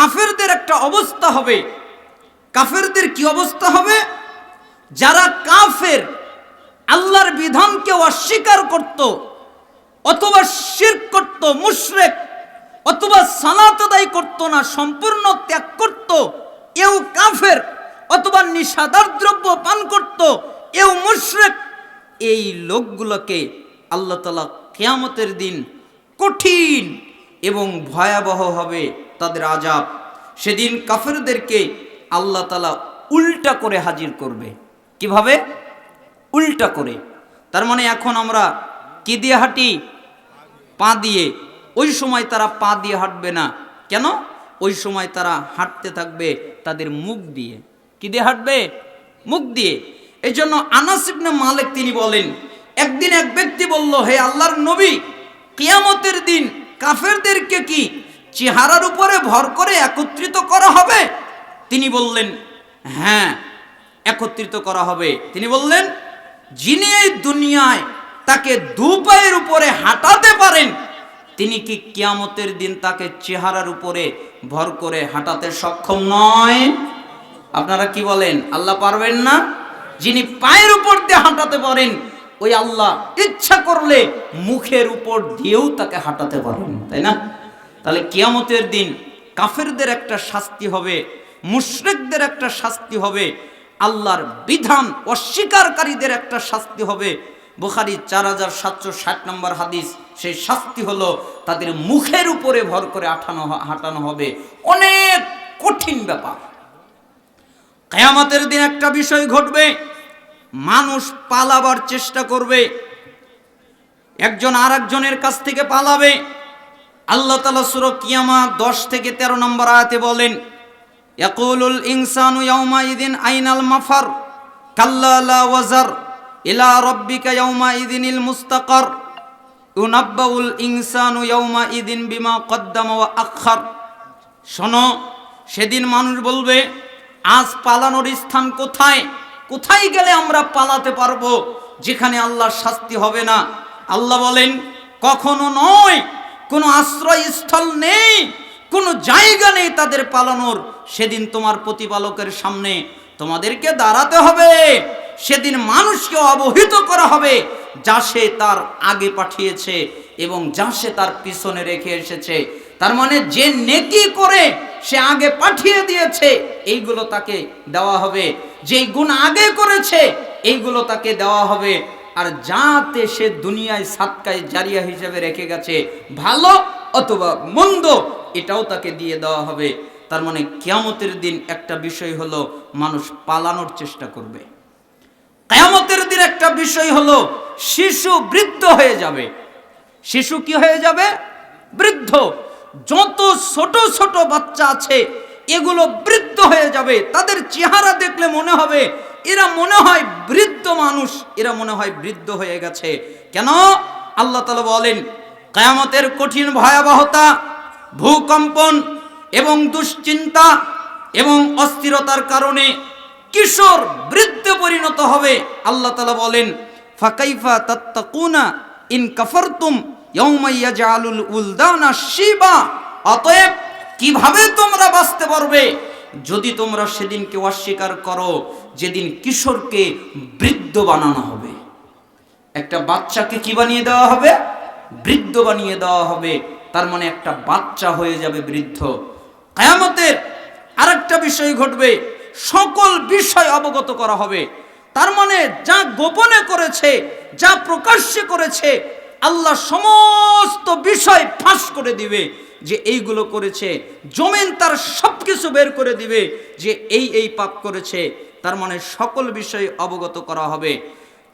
কাফেরদের একটা অবস্থা হবে। কাফেরদের কি অবস্থা হবে? যারা কাফের, আল্লাহর বিধানকে অস্বীকার করত, অথবা শির করত, মুশরেক, অথবা সালাত আদায় করত না, সম্পূর্ণ ত্যাগ করত, এও কাফের, অথবা নিষাদার দ্রব্য পান করত, এও মুশরেক, এই লোকগুলোকে আল্লাহ তালা কেয়ামতের দিন কঠিন এবং ভয়াবহ হবে। তাদের আজাব। সেদিন কাফেরদেরকে আল্লাহ তালা উল্টা করে হাজির করবে। কীভাবে? উল্টা করে। তার মানে এখন আমরা কি দিয়ে হাঁটি? পা দিয়ে। ওই সময় তারা পা দিয়ে হাঁটবে না। কেন? ওই সময় তারা হাঁটতে থাকবে তাদের মুখ দিয়ে। কি দিয়ে হাঁটবে? মুখ দিয়ে। এই জন্য আনাসিবনে মালিক তিনি বলেন, একদিন এক ব্যক্তি বলল, হে আল্লাহর নবী, কিয়ামতের দিন কাফেরদেরকে কি চেহারার উপরে ভর করে একত্রিত করা হবে। তিনি বললেন হ্যাঁ একত্রিত করা হবে। তিনি বললেন, যিনি এই দুনিয়ায় তাকে দু পায়ের উপরে হাঁটাতে পারেন, তিনি কি কিয়ামতের দিন তাকে চেহারার উপরে ভর করে হাঁটাতে সক্ষম নয়? আপনারা কি বলেন? আল্লাহ পারবেন না? যিনি পায়ের উপর দিয়ে হাঁটাতে পারেন, ওই আল্লাহ ইচ্ছা করলে মুখের উপর দিয়েও তাকে হাঁটাতে পারেন, তাই না? তাহলে কিয়ামতের দিন কাফেরদের একটা শাস্তি হবে, মুশরিকদের একটা শাস্তি হবে, আল্লাহর বিধান অস্বীকারীদের একটা শাস্তি হবে। বুখারি চার হাজার সাতশো ষাট নম্বর হাদিস, সেই শাস্তি হলো তাদের মুখের উপরে ভর করে আঠানো হাঁটানো হবে। অনেক কঠিন ব্যাপার। কেয়ামতের দিন একটা বিষয় ঘটবে, মানুষ পালাবার চেষ্টা করবে, একজন আর কাছ থেকে পালাবে আল্লাহ তালা সুর কিয়ামা দশ থেকে তেরো নম্বর আয়াতে বলেন, ইয়াকুলুল ইনসানু ইয়াউমা ইদিন আইনাল মাফার? কাল্লা লা ওয়াজার ইলা রব্বিকা ইয়াউমা ইদিনিল মুস্তাকার? ইউনাব্বাউল ইনসানু ইয়াউমা ইদিন বিমা কদ্দামা ওয়া আখার শোনো, সেদিন মানুষ বলবে, আজ পালানোর স্থান কোথায়? কোথায় গেলে আমরা পালাতে পারব? যেখানে আল্লাহর শাস্তি হবে না? আল্লাহ বলেন, কখনো নয় কোনো আশ্রয়স্থল নেই, কোনো জায়গা নেই তাদের পালানোর। সেদিন তোমার প্রতিপালকের সামনে তোমাদেরকে দাঁড়াতে হবে। সেদিন মানুষকে অবহিত করা হবে, যা সে তার আগে পাঠিয়েছে এবং যা সে তার পিছনে রেখে এসেছে। তার মানে যে নেকি করে সে আগে পাঠিয়ে দিয়েছে, এইগুলো তাকে দেওয়া হবে। যেই গুণ আগে করেছে, এইগুলো তাকে দেওয়া হবে। আর যাতে সে দুনিয়ায় সাতকায় জারিয়া হিসেবে রেখে গেছে, ভালো অথবা মন্দ, এটাও তাকে দিয়ে দেওয়া হবে। তার মানে কেয়ামতের দিন একটা বিষয় হলো, মানুষ পালানোর চেষ্টা করবে। কেয়ামতের দিন একটা বিষয় হলো, শিশু বৃদ্ধ হয়ে যাবে। শিশু কি হয়ে যাবে? বৃদ্ধ। যত ছোট ছোট বাচ্চা আছে, এগুলো বৃদ্ধ হয়ে যাবে। তাদের চেহারা দেখলে মনে হবে এরা মনে হয় বৃদ্ধ মানুষ, এরা মনে হয় বৃদ্ধ হয়ে গেছে। কেন? আল্লাহ তালা বলেন, কায়ামতের কঠিন ভয়াবহতা, ভূকম্পন এবং দুশ্চিন্তা এবং অস্থিরতার কারণে কিশোর বৃদ্ধ পরিণত হবে। আল্লাহ তালা বলেন, ফাকাইফা তাত্তাকুনা ইন কাফারতুম ইয়াউমাইয়া জালুল উলদানা শিবা। অতএব কীভাবে তোমরা বাঁচতে পারবে? যদি তোমরা সেদিনকে অস্বীকার করো, যেদিন কিশোরকে বৃদ্ধ বানানো হবে। একটা বাচ্চাকে কি বানিয়ে দেওয়া হবে? বৃদ্ধ বানিয়ে দেওয়া হবে। তার মানে একটা বাচ্চা হয়ে যাবে বৃদ্ধ। কায়ামতের আরেকটা বিষয় ঘটবে। সকল বিষয় অবগত করা হবে। তার মানে যা গোপনে করেছে, যা প্রকাশ্যে করেছে, আল্লাহ সমস্ত বিষয় ফাঁস করে দিবে। যে এইগুলো করেছে, জমিন তার সব কিছু বের করে দিবে, যে এই এই পাপ করেছে, তার মানে সকল বিষয় অবগত করা হবে।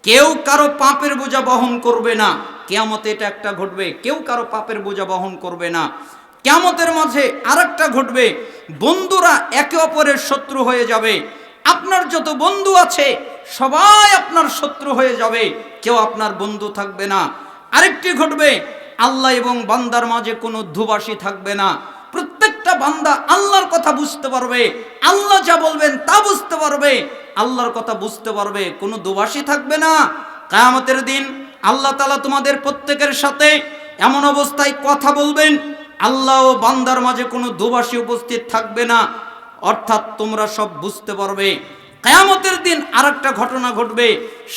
কেউ কারও পাপের বোঝা বহন করবে না। কেয়ামতে এটা একটা ঘটবে। কেউ কারও পাপের বোঝা বহন করবে না। কেয়ামতের মাঝে আরেকটা ঘটবে। বন্ধুরা একে অপরের শত্রু হয়ে যাবে। আপনার যত বন্ধু আছে, সবাই আপনার শত্রু হয়ে যাবে। কেউ আপনার বন্ধু থাকবে না। আরেকটি ঘটবে। আল্লাহ এবং বান্দার মাঝে কোনো ধুবাসী থাকবে না। প্রত্যেকটা বান্দা আল্লাহর কথা বুঝতে পারবে। আল্লাহ যা বলবেন তা বুঝতে পারবে। আল্লাহর কথা বুঝতে পারবে, কোনো দোবাসী থাকবে না। কায়ামতের দিন আল্লাহ তালা তোমাদের প্রত্যেকের সাথে এমন অবস্থায় কথা বলবেন, আল্লাহ ও বান্দার মাঝে কোনো দুবাসী উপস্থিত থাকবে না। অর্থাৎ তোমরা সব বুঝতে পারবে। কেয়ামতের দিন আরেকটা ঘটনা ঘটবে।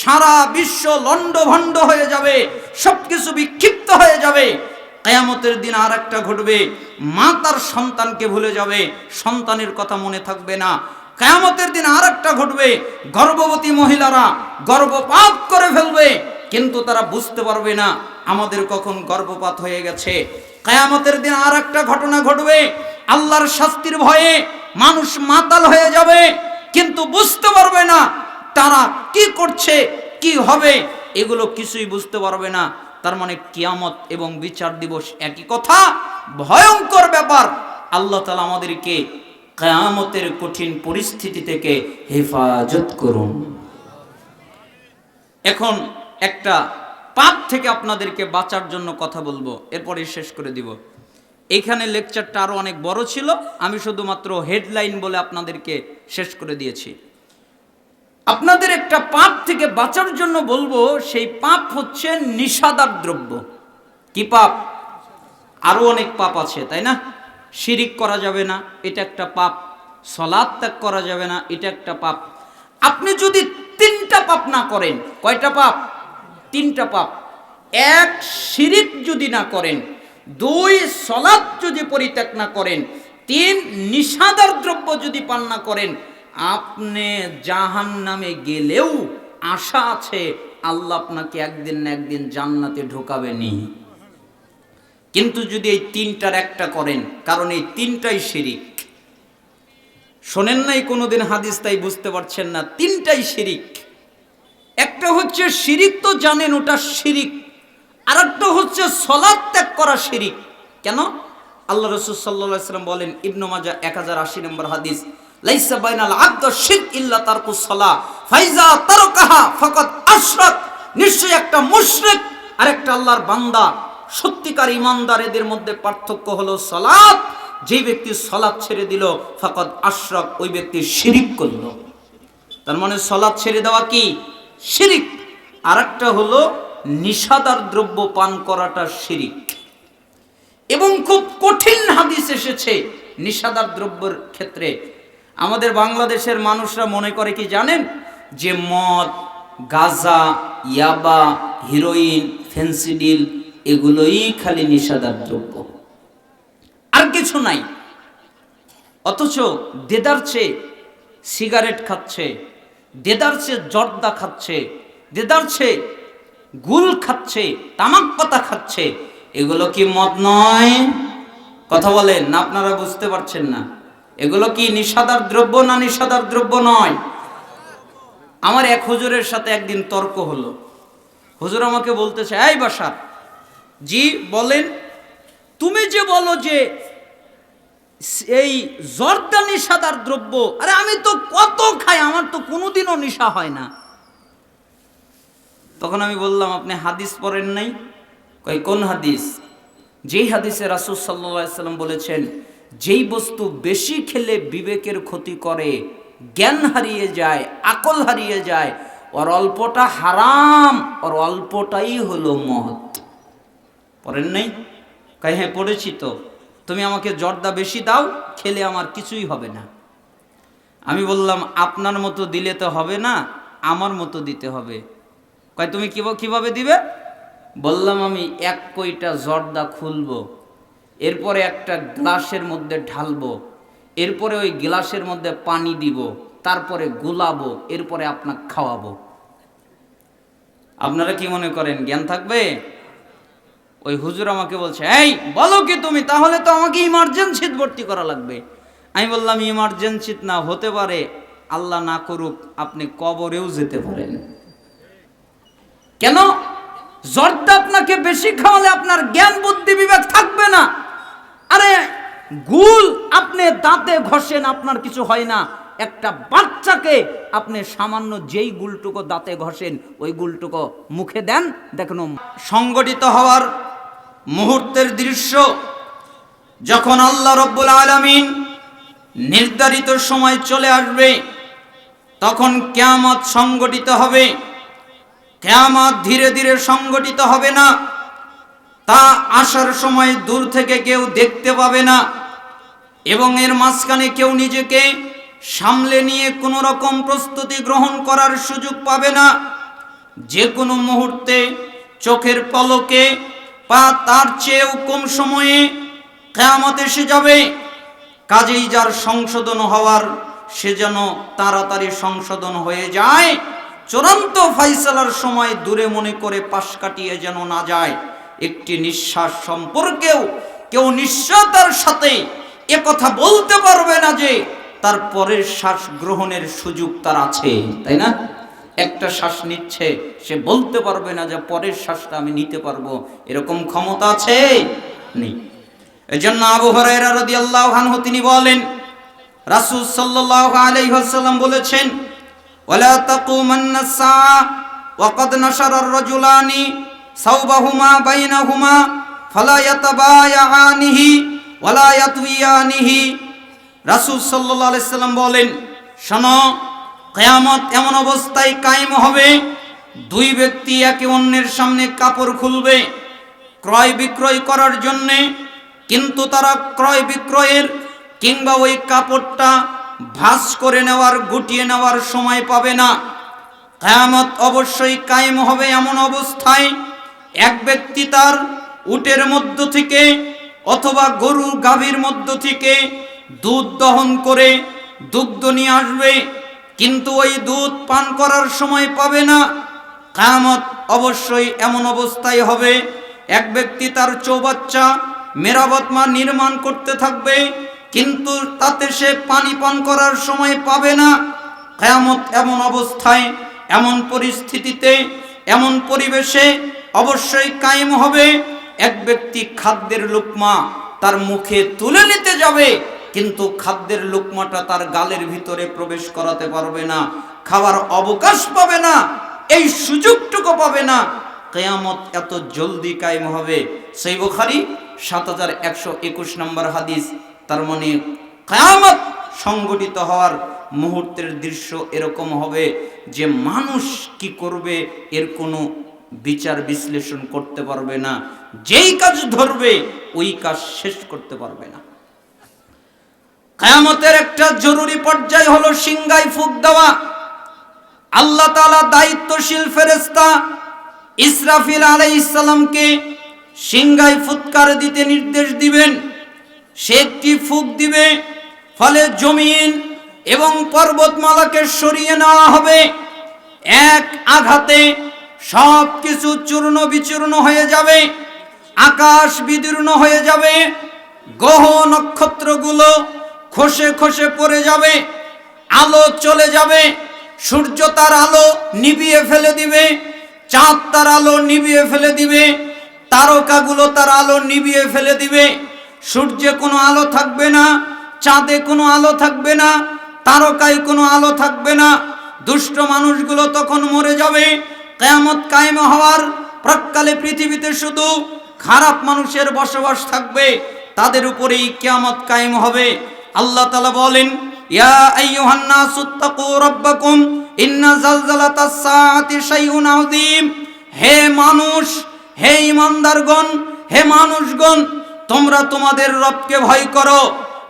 সারা বিশ্ব লণ্ডভণ্ড হয়ে যাবে, সবকিছু বিক্ষিপ্ত হয়ে যাবে। কেয়ামতের দিন আর একটা ঘটবে, মা তার সন্তানকে ভুলে যাবে, সন্তানের কথা মনে থাকবে না। কেয়ামতের দিন আর একটা ঘটবে, গর্ভবতী মহিলারা গর্ভপাত করে ফেলবে, কিন্তু তারা বুঝতে পারবে না, আমাদের কখন গর্ভপাত হয়ে গেছে। কেয়ামতের দিন আর একটা ঘটনা ঘটবে, আল্লাহর শাস্তির ভয়ে মানুষ মাতাল হয়ে যাবে কিন্তু বুঝতে পারবে না তারা কি করছে, কি হবে, এগুলো কিছুই বুঝতে পারবে না। তার মানে কিয়ামত এবং বিচার দিবস একই কথা, ভয়ঙ্কর ব্যাপার। আল্লাহ তালা আমাদেরকে কেয়ামতের কঠিন পরিস্থিতি থেকে হেফাজত করুন। এখন একটা পাপ থেকে আপনাদেরকে বাঁচার জন্য কথা বলব, এরপরে শেষ করে দিব। এইখানে লেকচারটা আরও অনেক বড় ছিল। আমি শুধুমাত্র হেডলাইন বলে আপনাদেরকে শেষ করে দিয়েছি। আপনাদের একটা পাপ থেকে বাঁচার জন্য বলব, সেই পাপ হচ্ছে নিষাদার দ্রব্য। কি পাপ? আরও অনেক পাপ আছে, তাই না? শিরিক করা যাবে না, এটা একটা পাপ। সলাদ ত্যাগ করা যাবে না, এটা একটা পাপ। আপনি যদি তিনটা পাপ না করেন, কয়টা পাপ? তিনটা পাপ। এক শিরিক যদি না করেন দুই সলাদ যদি পরিত্যাগ না করেন, তিন নিষাদার দ্রব্য যদি পান না করেন, আপনি জাহান নামে গেলেও আশা আছে আল্লাহ আপনাকে একদিন না একদিন জান্নাতে ঢোকাবেনি কিন্তু যদি এই তিনটার একটা করেন, কারণ এই তিনটাই শিরিক। শোনেন নাই কোনোদিন হাদিস, তাই বুঝতে পারছেন না, তিনটাই শিরিক। একটা হচ্ছে, শিরিক তো জানেন, ওটা শিরিক। আর একটা হচ্ছে সলাদ ত্যাগ করা শিরিক। কেন? আল্লাহ রসুল সাল্লাহ সাল্লাম বলেন, ইবনু মাজা এক হাজার আশি নম্বর হাদিস, লাইসা বাইনাল আব্দ শির ইল্লা তারকু সলা ফাইজা তারকাহা ফাকাত আশরাক। নিশ্চয়ই একটা মুশরিক আর একটা আল্লাহর বান্দা, সত্যিকার ইমানদার এদের মধ্যে পার্থক্য হলো সলাৎ। যে ব্যক্তি সলাৎ ছেড়ে দিল ফাকাত আশরাক, ওই ব্যক্তি শিরিক করল। তার মানে সলাৎ ছেড়ে দেওয়া কি? শিরিক। আর একটা হলো নিষাদার দ্রব্য পান করাটা শিরিক। এবং খুব কঠিন হাদিস এসেছে নিষাদার দ্রব্যের ক্ষেত্রে। আমাদের বাংলাদেশের মানুষরা মনে করে কি জানেন? যে মদ, গাজা, ইয়াবা, হিরোইন, ফেন্সিডিল, এগুলোই খালি নিষাদার দ্রব্য। আর কিছু নাই। অথচ দেদার চেয়ে সিগারেট খাচ্ছে, দেদার চেয়ে জর্দা খাচ্ছে, দেদার চেয়ে গুল খাচ্ছে, তামাক পাতা খাচ্ছে, এগুলো কি মদ নয়? কথা বলেন, না আপনারা বুঝতে পারছেন না। এগুলো কি নিষাদার দ্রব্য না নিষাদার দ্রব্য নয়? আমার এক হুজুরের সাথে একদিন তর্ক হলো। হুজুর আমাকে বলতেছে, এই বাসার, জি, বলেন, তুমি যে বলো যে এই জর্দা নিষাদার দ্রব্য, আরে আমি তো কত খাই, আমার তো কোনোদিনও নেশা হয় না। তখন আমি বললাম, আপনি হাদিস পড়েন নাই? কই কোন হাদিস? যেই হাদিসে রাসুল সাল্লাম বলেছেন, যেই বস্তু বেশি খেলে বিবেকের ক্ষতি করে, জ্ঞান হারিয়ে যায়, আকল হারিয়ে যায়, ওর অল্পটা হারাম, ওর অল্পটাই হলো মহৎ। পড়েন নাই? কই হ্যাঁ পড়েছি তো। তুমি আমাকে জর্দা বেশি দাও, খেলে আমার কিছুই হবে না। আমি বললাম, আপনার মতো দিলে তো হবে না, আমার মতো দিতে হবে। কয়, তুমি কীভাবে দিবে? বললাম আমি, এক কইটা জর্দা খুলবো, এরপরে একটা গ্লাসের মধ্যে ঢালবো, এরপরে ওই গ্লাসের মধ্যে পানি দিব, তারপরে গুলাবো, এরপরে আপনাকে খাওয়াবো। আপনারা কি মনে করেন, জ্ঞান থাকবে? ওই হুজুর আমাকে বলছে, এই, বলো কি তুমি? তাহলে তো আমাকে ইমার্জেন্সিত ভর্তি করা লাগবে। আমি বললাম ইমার্জেন্সিত না, হতে পারে। আল্লাহ না করুক, আপনি কবরেও যেতে পারেন। কেন? জর্দা আপনাকে বেশি খাওয়ালে আপনার জ্ঞান, বুদ্ধি বিবেক থাকবে না। আরে, গুল আপনি দাঁতে ঘষেন, আপনার কিছু হয় না। একটা বাচ্চাকে আপনি সামান্য যেই গুলটুকো দাঁতে ঘষেন, ওই গুলটুকো মুখে দেন, দেখুন। সংগঠিত হওয়ার মুহূর্তের দৃশ্য, যখন আল্লাহ রব্বুল আলমিন নির্ধারিত সময় চলে আসবে, তখন কেয়ামত সংগঠিত হবে। কেয়ামত ধীরে ধীরে সংগঠিত হবে না। তা আসার সময় দূর থেকে কেউ দেখতে পাবে না এবং এর মাঝখানে কেউ নিজেকে সামলে নিয়ে কোনো রকম প্রস্তুতি গ্রহণ করার সুযোগ পাবে না। যে কোনো মুহূর্তে চোখের পলকে বা তার চেয়েও কম সময়ে কেয়ামত এসে যাবে। কাজেই যার সংশোধন হওয়ার সে যেন তাড়াতাড়ি সংশোধন হয়ে যায়। চূড়ান্ত ফাইসালার সময় দূরে মনে করে পাশ কাটিয়ে যেন না যায়। একটি নিঃশ্বাস সম্পর্কেও কেউ নিশ্চয়তার সাথে এ কথা বলতে পারবে না যে তার পরের শ্বাস গ্রহণের সুযোগ তার আছে, তাই না? একটা শ্বাস নিচ্ছে, সে বলতে পারবে না যে পরের শ্বাসটা আমি নিতে পারব। এরকম ক্ষমতা আছে? নেই। এজন্য আবু হুরায়রা রাদিয়াল্লাহু আনহু তিনি বলেন, রাসূল সাল্লাল্লাহু আলাইহি ওয়াসাল্লাম বলেছেন তাকুমান্না সাআ ওয়া ক্বাদ নাশারা আর-রাজুলানি সাওবাহুমা বাইনাহুমা ফালা ইয়াতাবায়ানিহি ওয়ালা ইয়াতবিয়ানিহি রাসূল সাল্লাল্লাহু আলাইহি সাল্লাম বলেন, শোনো, কিয়ামত এমন অবস্থায় কায়েম হবে, দুই ব্যক্তি একে অন্যের সামনে কাপড় খুলবে ক্রয় বিক্রয় করার জন্যে, কিন্তু তারা ক্রয় বিক্রয়ের কিংবা ওই কাপড়টা ভাস করে নেওয়ার, গুটিয়ে নেওয়ার সময় পাবে না। কেয়ামত অবশ্যই কায়েম হবে এমন অবস্থায়, এক ব্যক্তি তার উটের মধ্য থেকে অথবা গরুর গাভীর মধ্য থেকে দুধ দহন করে দুগ্ধ নিয়ে আসবে, কিন্তু ওই দুধ পান করার সময় পাবে না। কায়ামত অবশ্যই এমন অবস্থায় হবে, এক ব্যক্তি তার চৌবাচ্চা মেরাবতমা নির্মাণ করতে থাকবে কিন্তু তাতে সে পানি পান করার সময় পাবে না। কেয়ামত এমন অবস্থায়, এমন পরিস্থিতিতে, এমন পরিবেশে অবশ্যই কায়েম হবে। এক ব্যক্তি খাদ্যের লুকমা তার মুখে তুলে নিতে যাবে, কিন্তু খাদ্যের লুকমাটা তার গালের ভিতরে প্রবেশ করাতে পারবে না, খাবার অবকাশ পাবে না, এই সুযোগটুকু পাবে না। কেয়ামত এত জলদি কায়েম হবে। সেই বুখারি সাত হাজার একশো একুশ নম্বর হাদিস তার মানে কায়ামত সংগঠিত হওয়ার মুহূর্তের দৃশ্য এরকম হবে যে মানুষ কি করবে, এর কোনো বিচার বিশ্লেষণ করতে পারবে না। যেই কাজ ধরবে, ওই কাজ শেষ করতে পারবে না। কায়ামতের একটা জরুরি পর্যায় হলো সিংগাই ফুক দেওয়া। আল্লাহ তালা দায়িত্বশীল ফেরেস্তা ইসরাফিল আলাই ইসলামকে সিংগাই ফুৎকার দিতে নির্দেশ দিবেন। সে একটি ফুক দিবে, ফলে জমিন এবং পর্বতমালাকে সরিয়ে নেওয়া হবে। এক আঘাতে সব কিছু চূর্ণ বিচূর্ণ হয়ে যাবে, আকাশ বিদীর্ণ হয়ে যাবে, গ্রহ নক্ষত্রগুলো খসে খসে পড়ে যাবে, আলো চলে যাবে, সূর্য তার আলো নিভিয়ে ফেলে দিবে, চাঁদ তার আলো নিভিয়ে ফেলে দিবে, তারকাগুলো তার আলো নিভিয়ে ফেলে দিবে। সূর্যে কোনো আলো থাকবে না, চাঁদে কোনো আলো থাকবে না, তারকায় কোনো আলো থাকবে না। দুষ্ট মানুষগুলো তখন মরে যাবে, কেয়ামত কায়েম হওয়ার প্রাককালে পৃথিবীতে শুধু খারাপ মানুষের বসবাস থাকবে, তাদের উপরেই কিয়ামত কায়েম হবে। আল্লাহ তাআলা বলেন, ইয়া আইয়ুহান নাসু তাকু রাব্বাকুম, ইন্না জালজালাতাস সাআতি শাইউন আযীম। হে মানুষ, হে ইমানদারগণ, হে মানুষগণ তোমরা তোমাদের রবকে ভয় করো।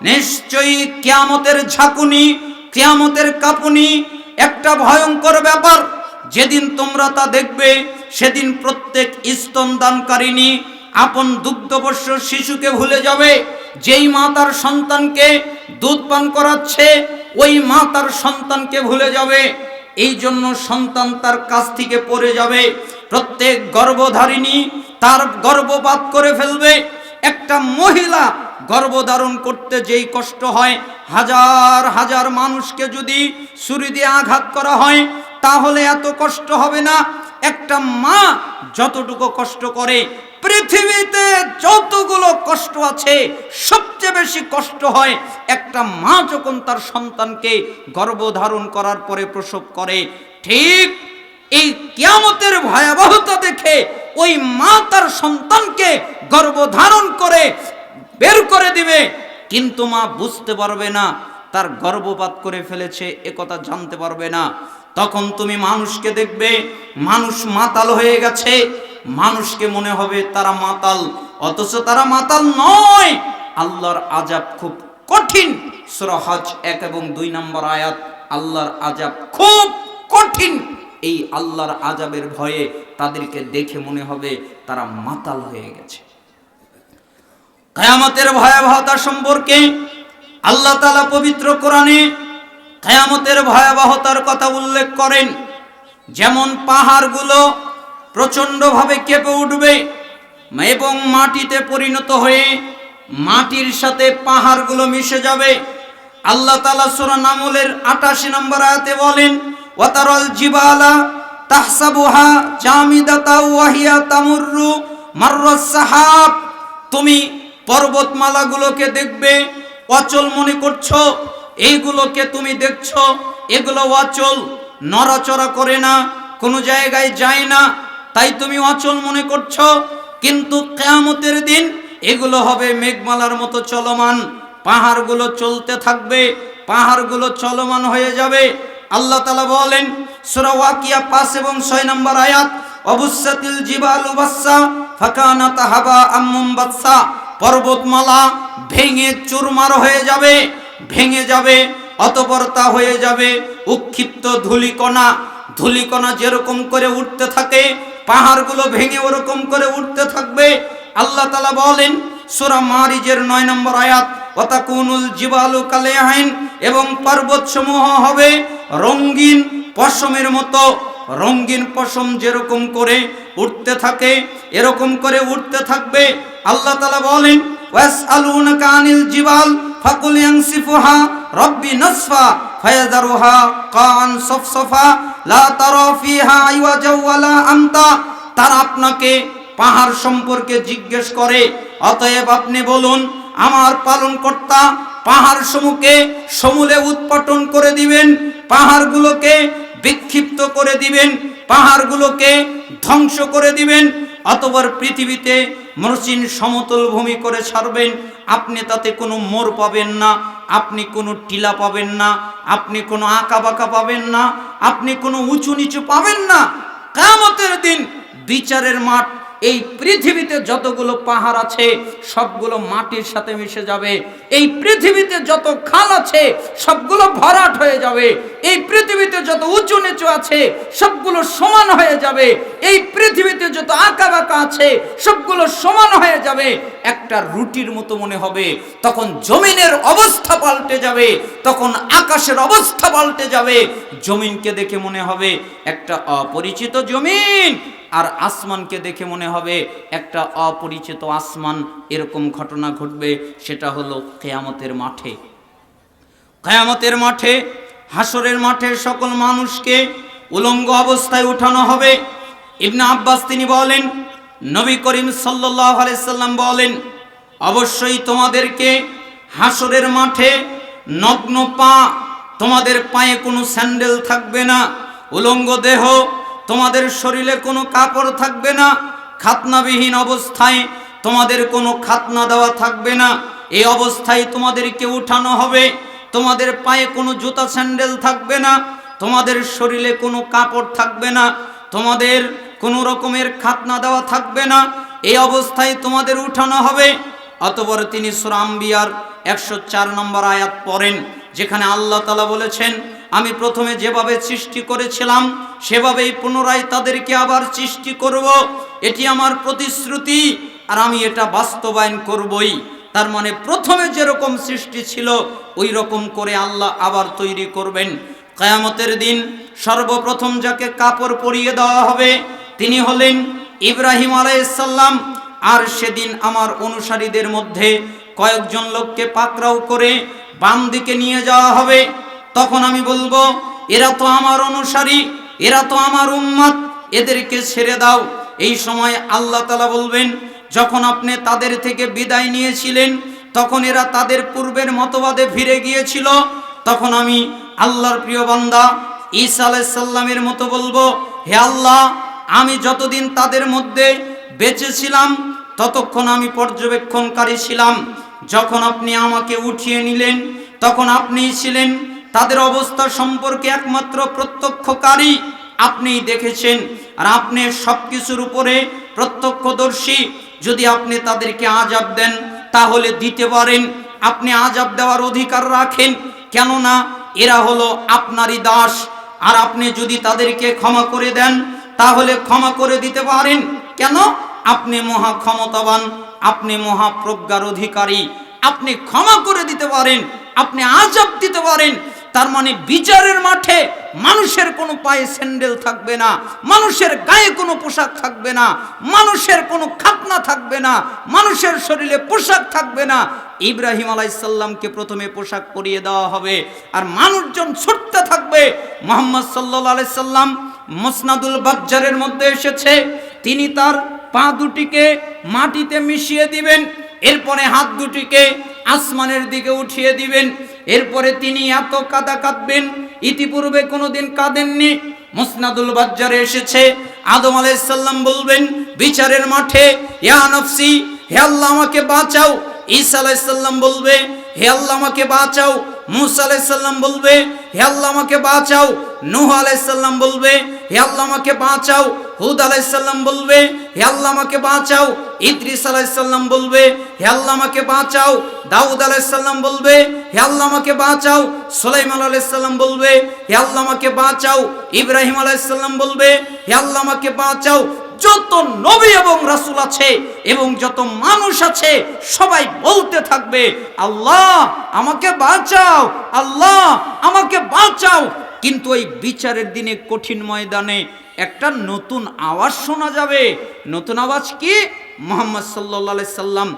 নিশ্চয়ই কিয়ামতের ঝাঁকুনি, কিয়ামতের কাপুনি একটা ভয়ঙ্কর ব্যাপার। যেদিন তোমরা তা দেখবে, সেদিন প্রত্যেক স্তন স্তনদানকারিণী আপন দুগ্ধবর্ষ শিশুকে ভুলে যাবে। যেই মা তার সন্তানকে দুধ পান করাচ্ছে, ওই মা তার সন্তানকে ভুলে যাবে। এই জন্য সন্তান তার কাছ থেকে পড়ে যাবে। প্রত্যেক গর্ভধারিণী তার গর্ভপাত করে ফেলবে। একটা মহিলা গর্ভধারণ করতে যেই কষ্ট হয়, হাজার হাজার মানুষকে যদি ছুরি দিয়ে আঘাত করা হয়, তাহলে এত কষ্ট হবে না। একটা মা যতটুকু কষ্ট করে, পৃথিবীতে যতগুলো কষ্ট আছে, সবচেয়ে বেশি কষ্ট হয়, একটা মা যখন তার সন্তানকে গর্ভধারণ করার পরে প্রসব করে, ঠিক এই কিয়ামতের ভয়াবহতা দেখে ওই মা তার সন্তানকে গর্ভধারণ করে বের করে দিবে। কিন্তু মা বুঝতে পারবে না, তার গর্ভপাত করে ফেলেছে, এ কথা জানতে পারবে না। তখন তুমি মানুষকে দেখবে, মানুষ মাতাল হয়ে গেছে। মানুষকে মনে হবে তারা মাতাল, অথচ তারা মাতাল নয়। আল্লাহর আজাব খুব কঠিন। সূরা হজ এক এবং দুই নম্বর আয়াত, আল্লাহর আজাব খুব কঠিন। এই আল্লাহর আজাবের ভয়ে তাদেরকে দেখে মনে হবে তারা মাতাল হয়ে গেছে। কায়ামতের ভয়াবহতা সম্পর্কে আল্লাহ তালা পবিত্র কোরআনে কায়ামতের ভয়াবহতার কথা উল্লেখ করেন, যেমন পাহাড়গুলো প্রচণ্ডভাবে কেঁপে উঠবে এবং মাটিতে পরিণত হয়ে মাটির সাথে পাহাড়গুলো মিশে যাবে। আল্লাহ তালা সুরা নামলের আটাশি নম্বর আয়াতে বলেন ওয়াতারল জিবালা তাহসাবুহা জামিদাতা ওয়াহিয়া তামুররু মাররাস সাহাব তুমি পর্বতমালাগুলোকে দেখবে, অচল মনে করছ, এইগুলোকে তুমি দেখছ, এগুলো অচল, নড়াচড়া করে না, কোনো জায়গায় যায় না, তাই তুমি অচল মনে করছ, কিন্তু কেয়ামতের দিন এগুলো হবে মেঘমালার মতো চলমান, পাহাড়গুলো চলতে থাকবে, পাহাড়গুলো চলমান হয়ে যাবে আল্লাহ তালা বলেন, সূরা ওয়াকিয়া পাঁচ এবং ছয় নম্বর আয়াত অবুসাতিল জিবালু বাচ্চা ফাকানা তাহাবা আম্মুম বাচ্চা পর্বতমালা ভেঙে চুরমার হয়ে যাবে, ভেঙে যাবে অতপর তা হয়ে যাবে উৎক্ষিপ্ত ধুলিকণা। ধুলিকণা যেরকম করে উঠতে থাকে, পাহাড়গুলো ভেঙে ওরকম করে উঠতে থাকবে। আল্লাহ তালা বলেন, সুরা মারিজের নয় নম্বর আয়াত অতাকুনুল জিবালু কালে আইন এবং পর্বত সমূহ হবে রঙ্গিন পশমের মতো। রঙ্গিন পশম যেরকম করে উঠতে থাকে, এরকম করে উঠতে থাকবে। আল্লাহ তালা বলেন রব্বি নাসফা ফায়াদারুহা কান সফসফা লা আপনাকে পাহাড় সম্পর্কে জিজ্ঞেস করে। অতএব আপনি বলুন, আমার পালনকর্তা পাহাড় সমূহকে সমূলে উৎপাটন করে দিবেন, পাহাড়গুলোকে বিক্ষিপ্ত করে দিবেন, পাহাড়গুলোকে ধ্বংস করে দিবেন অতবার পৃথিবীতে মরচিন সমতল ভূমি করে ছাড়বেন, আপনি তাতে কোনো মোড় পাবেন না, আপনি কোনো টিলা পাবেন না, আপনি কোনো আঁকা বাঁকা পাবেন না, আপনি কোনো উঁচু নিচু পাবেন না। কামতের দিন বিচারের মাঠ এই পৃথিবীতে যতগুলো পাহাড় আছে, সবগুলো মাটির সাথে মিশে যাবে। এই পৃথিবীতে যত খাল আছে, সবগুলো ভরাট হয়ে যাবে। এই পৃথিবীতে যত উঁচু নিচু আছে, সবগুলো সমান হয়ে যাবে। এই পৃথিবীতে যত আঁকা বাঁকা আছে, সবগুলো সমান হয়ে যাবে। একটা রুটির মতো মনে হবে। তখন জমিনের অবস্থা পাল্টে যাবে, তখন আকাশের অবস্থা পাল্টে যাবে। জমিনকে দেখে মনে হবে একটা অপরিচিত জমিন, আর আসমানকে দেখে মনে হবে একটা অপরিচিত আসমান। এরকম ঘটনা ঘটবে, সেটা হলো কেয়ামতের মাঠে। কেয়ামতের মাঠে হাসরের মাঠে সকল মানুষকে উলঙ্গ অবস্থায় উঠানো হবে। ইবনে আব্বাস তিনি বলেন নবী করিম আলাইসাল্লাম বলেন, অবশ্যই তোমাদেরকে হাসরের মাঠে নগ্ন পা, তোমাদের পায়ে কোনো স্যান্ডেল থাকবে না, উলঙ্গ দেহ, তোমাদের শরীরে কোনো কাপড় থাকবে না, খাতনাবিহীন অবস্থায় তোমাদের কোনো খাতনা দেওয়া থাকবে না এই অবস্থায় তোমাদেরকে উঠানো হবে, তোমাদের পায়ে কোনো জুতা স্যান্ডেল থাকবে না, তোমাদের শরীরে কোনো কাপড় থাকবে না, তোমাদের কোনো রকমের খাতনা দেওয়া থাকবে না। এই অবস্থায় তোমাদের উঠানো হবে। অতপর তিনি সুরাম্বিয়ার একশো চার নম্বর আয়াত পড়েন, যেখানে আল্লাহ তালা বলেছেন, আমি প্রথমে যেভাবে সৃষ্টি করেছিলাম, সেভাবেই পুনরায় তাদেরকে আবার সৃষ্টি করব। এটি আমার প্রতিশ্রুতি আর আমি এটা বাস্তবায়ন করবই। তার মানে প্রথমে যেরকম সৃষ্টি ছিল, ওই রকম করে আল্লাহ আবার তৈরি করবেন। কায়ামতের দিন সর্বপ্রথম যাকে কাপড় পরিয়ে দেওয়া হবে তিনি হলেন ইব্রাহিম আলাইসাল্লাম আর সেদিন আমার অনুসারীদের মধ্যে কয়েকজন লোককে পাকড়াও করে বাম দিকে নিয়ে যাওয়া হবে। তখন আমি বলব, এরা তো আমার অনুসারী, এরা তো আমার উম্মাদ এদেরকে ছেড়ে দাও। এই সময় আল্লাহ তালা বলবেন, যখন আপনি তাদের থেকে বিদায় নিয়েছিলেন, তখন এরা তাদের পূর্বের মতবাদে ফিরে গিয়েছিল। তখন আমি আল্লাহর প্রিয় বান্দা ঈসা আলাইসাল্লামের মতো বলব, হে আল্লাহ আমি যতদিন তাদের মধ্যে বেঁচে ছিলাম, ততক্ষণ আমি পর্যবেক্ষণকারী ছিলাম। যখন আপনি আমাকে উঠিয়ে নিলেন, তখন আপনিই ছিলেন তাদের অবস্থা সম্পর্কে একমাত্র প্রত্যক্ষকারী। আপনিই দেখেছেন, আর আপনি সব কিছুর উপরে প্রত্যক্ষদর্শী। যদি আপনি তাদেরকে আজাব দেন, তাহলে দিতে পারেন। আপনি আজাব দেওয়ার অধিকার রাখেন, কেননা এরা হলো আপনারই দাস। আর আপনি যদি তাদেরকে ক্ষমা করে দেন তাহলে ক্ষমা করে দিতে পারেন। কেন? আপনি মহা ক্ষমতাবান, আপনি মহাপ্রজ্ঞার অধিকারী। আপনি ক্ষমা করে দিতে পারেন, আপনি আজাব দিতে পারেন। তার মানে বিচারের মাঠে মানুষের কোনো পায়ে স্যান্ডেল থাকবে না, মানুষের গায়ে কোনো পোশাক থাকবে না, মানুষের কোনো খাতনা থাকবে না, মানুষের শরীরে পোশাক থাকবে না। ইব্রাহিম আলাইসাল্লামকে প্রথমে পোশাক পরিয়ে দেওয়া হবে। আর মানুষজন ছুটতে থাকবে। মোহাম্মদ সাল্লাহ আলাইসাল্লাম মসনাদুল বাজ্জারের মধ্যে এসেছে। তিনি তার পা দুটিকে মাটিতে মিশিয়ে দিবেন, এরপরে হাত দুটিকে আসমানের দিকে উঠিয়ে দিবেন, এরপরে তিনি এত কাদা কাঁদবেন, ইতিপূর্বে কোনোদিন কাঁদেননি। মুসনাদুল বাজ্জারে এসেছে, আদম আলাইসাল্লাম বলবেন, বিচারের মাঠে, ইয়া নফসি, হে আল্লাহ আমাকে বাঁচাও। ঈসা আলাইসাল্লাম বলবে হে আল্লাহ, আমাকে বাঁচাও। মুসা আলাইসাল্লাম বলবে, হে আল্লাহ, আমাকে বাঁচাও। নূহ আলাইসাল্লাম বলবে, হে আল্লাহ, আমাকে বাঁচাও। হুদ আলাইসাল্লাম বলবে, হে আল্লাহ, আমাকে বাঁচাও। ইদ্রিস আলাইসাল্লাম বলবে, হে আল্লাহ, আমাকে বাঁচাও। দাউদ আলাইসাল্লাম বলবে, হে আল্লাহ, আমাকে বাঁচাও। সুলাইমান আলাইসাল্লাম বলবে, হে আল্লাহ, আমাকে বাঁচাও। ইব্রাহিম আলাইসাল্লাম বলবে, হে আল্লাহ, আমাকে বাঁচাও। যত নবী এবং রাসুল আছে এবং যত মানুষ আছে, সবাই বলতে থাকবে, আল্লাহ, আমাকে বাঁচাও, আল্লাহ, আমাকে বাঁচাও। কিন্তু এই বিচারের দিনে কঠিন ময়দানে একটা নতুন আওয়াজ শোনা যাবে। নতুন আওয়াজ কি? মোহাম্মদ সাল্লাহ সাল্লাম